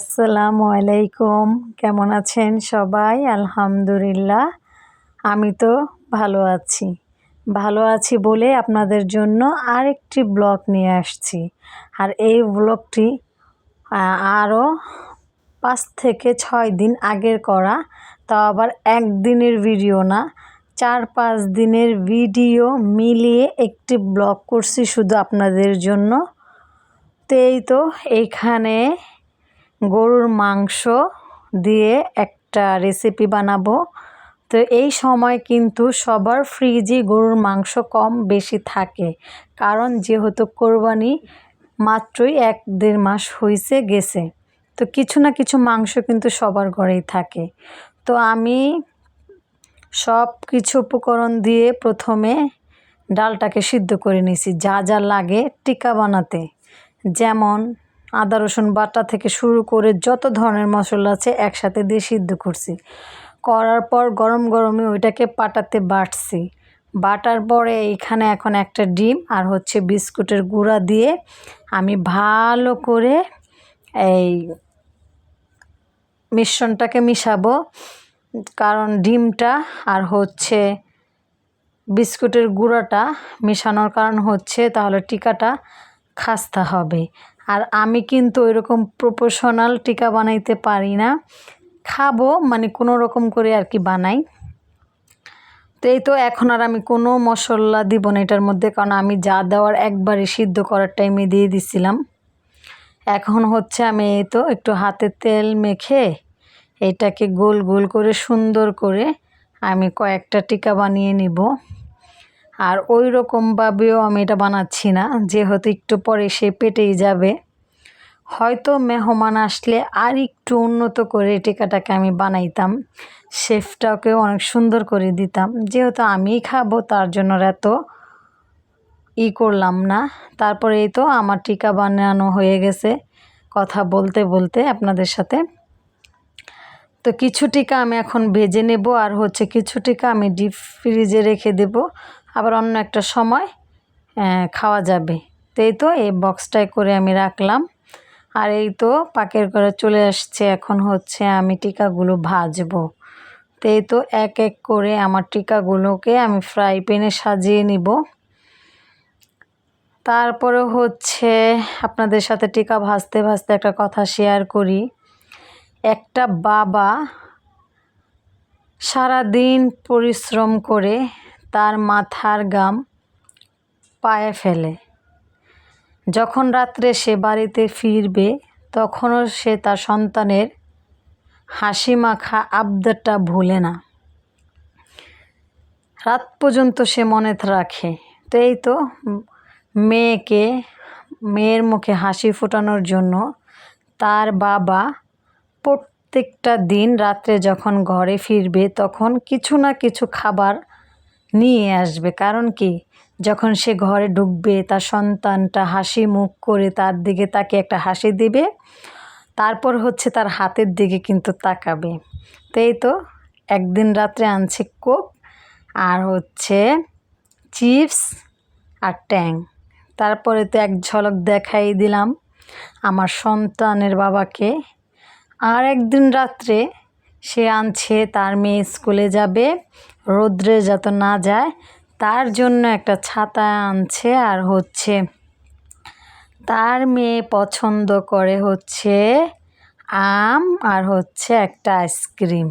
আসসালামু আলাইকুম। কেমন আছেন সবাই? আলহামদুলিল্লাহ, আমি তো ভালো আছি। ভালো আছি বলে আপনাদের জন্য আরেকটি ব্লগ নিয়ে আসছি। আর এই ব্লগটি আরও পাঁচ থেকে ছয় দিন আগের করা, তাও আবার একদিনের ভিডিও না। চার পাঁচ দিনের ভিডিও মিলিয়ে একটি ব্লগ করছি শুধু আপনাদের জন্য। তো এই তো এইখানে গরুর মাংস দিয়ে একটা রেসিপি বানাবো। তো এই সময় কিন্তু সবার ফ্রিজে গরুর মাংস কম বেশি থাকে। কারণ যেহেতু কোরবানি মাত্রই এক দেড় মাস হয়েছে গেছে। তো কিছু না কিছু মাংস কিন্তু সবার ঘরেই থাকে। তো আমি সব কিছু উপকরণ দিয়ে প্রথমে ডালটাকে সিদ্ধ করে নিয়েছি, যা যা লাগে টিকা বানাতে। যেমন আদা, রসুন বাটা থেকে শুরু করে যত ধরনের মশলা আছে একসাথে দিয়ে সিদ্ধ করছি। করার পর গরম গরমে ওইটাকে পাটাতে বাটছি। বাটার পরে এইখানে এখন একটা ডিম আর হচ্ছে বিস্কুটের গুঁড়া দিয়ে আমি ভালো করে এই মিশ্রণটাকে মিশাবো। কারণ ডিমটা আর হচ্ছে বিস্কুটের গুঁড়াটা মেশানোর কারণ হচ্ছে তাহলে টিকাটা খাস্তা হবে। আর আমি কিন্তু ওইরকম প্রফেশনাল টিকা বানাইতে পারি না। খাব মানে কোনো রকম করে আর কি বানাই। তো এই তো এখন আর আমি কোনো মশলা দিব না এটার মধ্যে, কারণ আমি যা দেওয়ার একবারে সিদ্ধ করার টাইমে দিয়ে দিছিলাম। এখন হচ্ছে আমি এই তো একটু হাতে তেল মেখে এটাকে গোল গোল করে সুন্দর করে আমি কয়েকটা টিকা বানিয়ে নিব। আর ওই রকমভাবেও আমি এটা বানাচ্ছি না, যেহেতু একটু পরে সে পেটেই যাবে। হয়তো মেহমান আসলে আর একটু উন্নত করে টিকাটাকে আমি বানাইতাম, শেফটাকেও অনেক সুন্দর করে দিতাম। যেহেতু আমি খাব, তার জন্য এত ই করলাম না। তারপরে এই তো আমার টিকা বানানো হয়ে গেছে, কথা বলতে বলতে আপনাদের সাথে। তো কিছু টিকা আমি এখন ভেজে নেব, আর হচ্ছে কিছু টিকা আমি ডিপ ফ্রিজে রেখে দেব। আবার অন্য একটা সময় খাওয়া যাবে। তো এই তো এই বক্সটায় করে আমি রাখলাম। আর এই তো পাকের করে চলে আসছে। এখন হচ্ছে আমি টিকাগুলো ভাজবো। তো এই তো এক এক করে আমার টিকাগুলোকে আমি ফ্রাই প্যানে সাজিয়ে নিব। তারপরে হচ্ছে আপনাদের সাথে টিকা ভাজতে ভাজতে একটা কথা শেয়ার করি। একটা বাবা সারা দিন পরিশ্রম করে তার মাথার গাম পায়ে ফেলে। যখন রাত্রে সে বাড়িতে ফিরবে, তখনও সে তার সন্তানের হাসি মাখা আবদারটা ভুলে না। রাত পর্যন্ত সে মনে রাখে তো এই তো মেয়েকে, মেয়ের মুখে হাসি ফোটানোর জন্য তার বাবা প্রত্যেকটা দিন রাত্রে যখন ঘরে ফিরবে, তখন কিছু না কিছু খাবার নিয়ে আসবে। কারণ কি? যখন সে ঘরে ঢুকবে, তার সন্তানটা হাসি মুখ করে তার দিকে তাকে একটা হাসি দিবে, তারপর হচ্ছে তার হাতের দিকে কিন্তু তাকাবে। তো এই তো, একদিন রাত্রে আনছে কোক আর হচ্ছে চিপস আর ট্যাং। তারপরে তো এক ঝলক দেখাই দিলাম আমার সন্তানের বাবাকে। আর একদিন রাত্রে সে আনছে, তার মেয়ে স্কুলে যাবে, রোদ্রে যত না যায়, তার জন্য একটা ছাতা আনছে আর হচ্ছে তার মেয়ে পছন্দ করে হচ্ছে আম আর হচ্ছে একটা আইসক্রিম।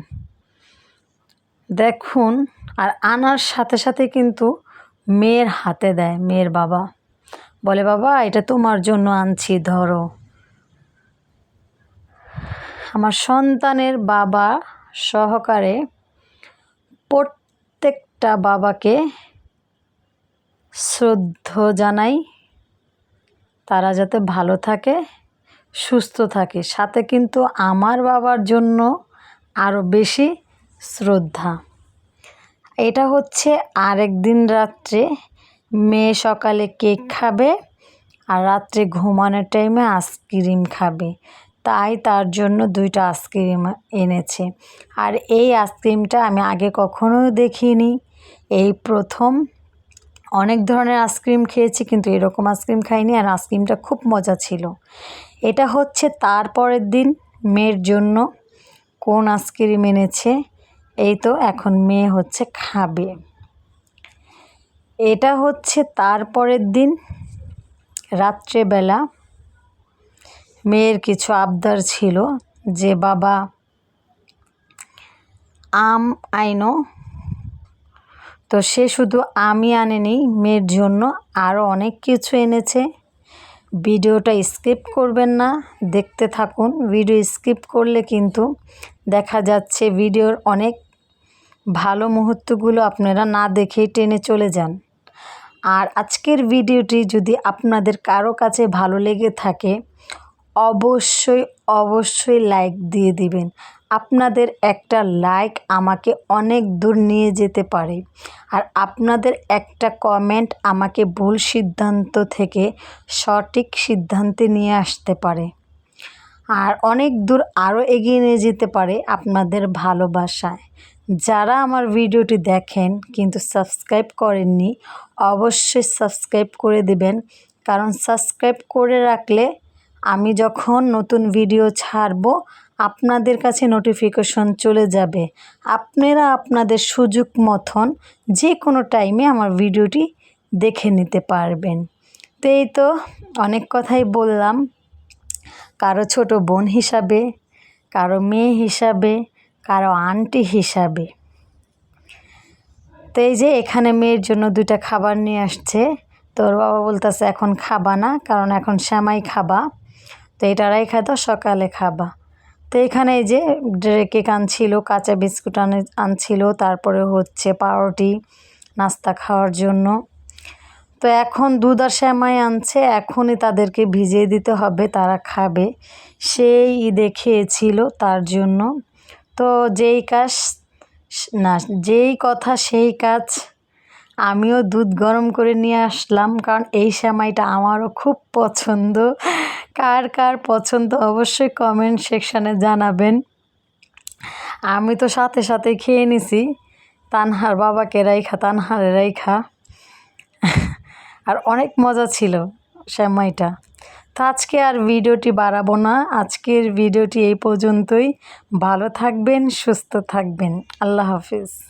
দেখুন, আর আনার সাথে সাথে কিন্তু মেয়ের হাতে দেয়, মেয়ের বাবা। বলে, বাবা, এটা তোমার জন্য আনছি, ধরো। আমার সন্তানের বাবা সহকারে প্রত্যেকটা বাবাকে শ্রদ্ধ জানাই। তারা যাতে ভালো থাকে, সুস্থ থাকে। সাথে কিন্তু আমার বাবার জন্য আরও বেশি শ্রদ্ধা। এটা হচ্ছে আরেক দিন রাত্রে মেয়ে সকালে কেক খাবে আর রাত্রে ঘুমানোর টাইমে আইসক্রিম খাবে। তাই তার জন্য দুইটা আইসক্রিম এনেছে। আর এই আইসক্রিমটা আমি আগে কখনো দেখিনি। এই প্রথম অনেক ধরনের আইসক্রিম খেয়েছি, কিন্তু এরকম আইসক্রিম খাইনি আর আইসক্রিমটা খুব মজা ছিল। এটা হচ্ছে তারপরের দিন, মেয়ের জন্য কোন আইসক্রিম এনেছে, এই তো এখন মেয়ে হচ্ছে খাবে। এটা হচ্ছে তারপরের দিন, রাত্রেবেলা মেয়ের কিছু আবদার ছিল যে, বাবা, আম আইনো। তো সে শুধু আমি আনেনি, মেয়ের জন্য আরও অনেক কিছু এনেছে। ভিডিওটা স্কিপ করবেন না, দেখতে থাকুন। ভিডিও স্কিপ করলে কিন্তু দেখা যাচ্ছে ভিডিওর অনেক ভালো মুহূর্তগুলো আপনারা না দেখেই টেনে চলে যান। আর আজকের ভিডিওটি যদি আপনাদের কারও কাছে ভালো লেগে থাকে অবশ্যই অবশ্যই লাইক দিয়ে দিবেন। আপনাদের একটা লাইক আমাকে অনেক দূর নিয়ে যেতে পারে। আর আপনাদের একটা কমেন্ট আমাকে ভুল সিদ্ধান্ত থেকে সঠিক সিদ্ধান্তে নিয়ে আসতে পারে। আর অনেক দূর আরও এগিয়ে নিয়ে যেতে পারে আপনাদের ভালোবাসায়। যারা আমার ভিডিওটি দেখেন কিন্তু সাবস্ক্রাইব করেননি, অবশ্যই সাবস্ক্রাইব করে দেবেন। কারণ সাবস্ক্রাইব করে রাখলে আমি যখন নতুন ভিডিও ছাড়ব, আপনাদের কাছে নোটিফিকেশন চলে যাবে। আপনারা আপনাদের সুযোগ মতন যে কোনো টাইমে আমার ভিডিওটি দেখে নিতে পারবেন। তো এই তো অনেক কথাই বললাম। কারও ছোট বোন হিসাবে, কারও মেয়ে হিসাবে, কারও আন্টি হিসাবে। তো এই যে এখানে মেয়ের জন্য দুইটা খাবার নিয়ে আসছে। তোর বাবা বলতেছে এখন খাবা না, কারণ এখন শ্যামাই খাবা। তো এটা দাও সকালে খাবা। তো এখানে এই যে কেক আনছিল, কাঁচা বিস্কুট আনে, আনছিল, তারপরে হচ্ছে পাউরুটি, নাস্তা খাওয়ার জন্য। তো এখন দুধ আর শ্যামাই আনছে, এখনই তাদেরকে ভিজিয়ে দিতে হবে, তারা খাবে। সেই ঈদে খেয়েছিল তার জন্য। তো যেই কাজ, না, যেই কথা সেই কাজ আমিও দুধ গরম করে নিয়ে আসলাম, কারণ এই সেমাইটা আমারও খুব পছন্দ। কার কার পছন্দ অবশ্যই কমেন্ট সেকশানে জানাবেন। আমি তো সাথে সাথে খেয়ে নিছি। তানহার বাবাকে রাইখা, তানহারে রাইখা। আর অনেক মজা ছিল সেমাইটা তো আজকে আর ভিডিওটি বাড়াবো না। আজকের ভিডিওটি এই পর্যন্তই। ভালো থাকবেন, সুস্থ থাকবেন। আল্লাহ হাফিজ।